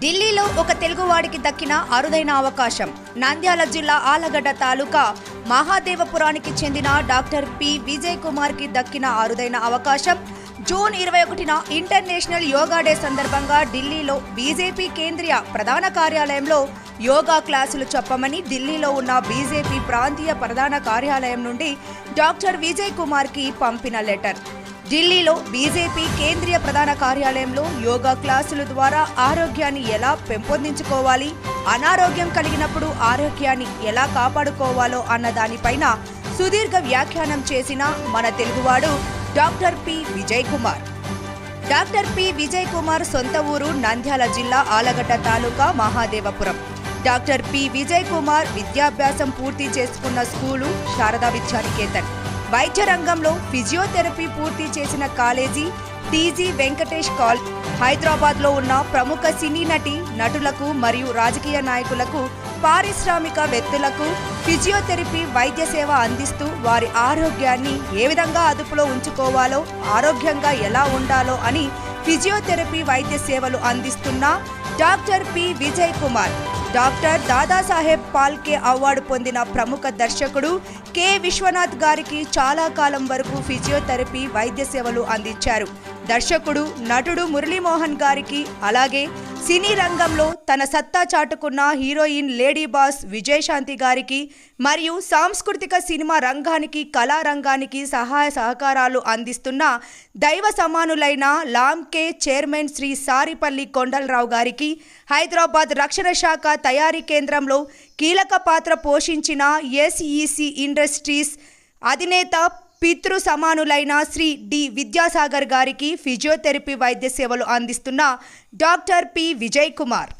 ఢిల్లీలో ఒక తెలుగువాడికి దక్కిన అరుదైన అవకాశం. నంద్యాల జిల్లా ఆలగడ్డ తాలూకా మహాదేవపురానికి చెందిన డాక్టర్ పి. విజయ్ కుమార్కి దక్కిన అరుదైన అవకాశం. జూన్ ఇరవై ఒకటిన ఇంటర్నేషనల్ యోగా డే సందర్భంగా ఢిల్లీలో బీజేపీ కేంద్రీయ ప్రధాన కార్యాలయంలో యోగా క్లాసులు చెప్పమని ఢిల్లీలో ఉన్న బీజేపీ ప్రాంతీయ ప్రధాన కార్యాలయం నుండి డాక్టర్ విజయ్ కుమార్కి పంపిన లెటర్. ఢిల్లీలో బీజేపీ కేంద్రీయ ప్రధాన కార్యాలయంలో యోగా క్లాసుల ద్వారా ఆరోగ్యాన్ని ఎలా పెంపొందించుకోవాలి అనారోగ్యం కలిగినప్పుడు ఆరోగ్యాన్ని ఎలా కాపాడుకోవాలో అన్న దానిపైన సుదీర్ఘ వ్యాఖ్యానం చేసిన మన తెలుగువాడు doctor P. Vijay Kumar doctor P. Vijay Kumar సొంత ఊరు నంద్యాల జిల్లా ఆలగడ్డ తాలూకా మహాదేవపురం. Doctor P. విజయ్ కుమార్ విద్యాభ్యాసం పూర్తి చేసుకున్న స్కూలు శారదా విద్యానికేతన్. వైద్య రంగంలో ఫిజియోథెరపీ పూర్తి చేసిన కాలేజీ టీజీ వెంకటేష్ కాల్ హైదరాబాద్లో ఉన్న ప్రముఖ సినీ నటి నటులకు మరియు రాజకీయ నాయకులకు పారిశ్రామిక వ్యక్తులకు ఫిజియోథెరపీ వైద్య సేవ అందిస్తూ వారి ఆరోగ్యాన్ని ఏ విధంగా అదుపులో ఉంచుకోవాలో ఆరోగ్యంగా ఎలా ఉండాలో అని ఫిజియోథెరపీ వైద్య సేవలు అందిస్తున్న doctor P. Vijay Kumar. Doctor Dadasaheb Phalke award పొందిన ప్రముఖ దర్శకుడు కె. విశ్వనాథ్ గారికి చాలా కాలం వరకు ఫిజియోథెరపీ వైద్య సేవలు అందించారు. దర్శకుడు నటుడు మురళీమోహన్ గారికి అలాగే సినీ రంగంలో తన సత్తా చాటుకున్న హీరోయిన్ లేడీ బాస్ విజయశాంతి గారికి మరియు సాంస్కృతిక సినిమా రంగానికి కళారంగానికి సహాయ సహకారాలు అందిస్తున్న దైవ సమానులైన లాంకే చైర్మన్ శ్రీ సారిపల్లి కొండలరావు గారికి హైదరాబాద్ రక్షణ శాఖ తయారీ కేంద్రంలో కీలక పాత్ర పోషించిన ఎస్ఈసి ఇండస్ట్రీస్ అధినేత పితృ సమానులైన శ్రీ డి విద్యాసాగర్ గారికి ఫిజియోథెరపీ వైద్య సేవలు అందిస్తున్న డాక్టర్ పి విజయ్ కుమార్.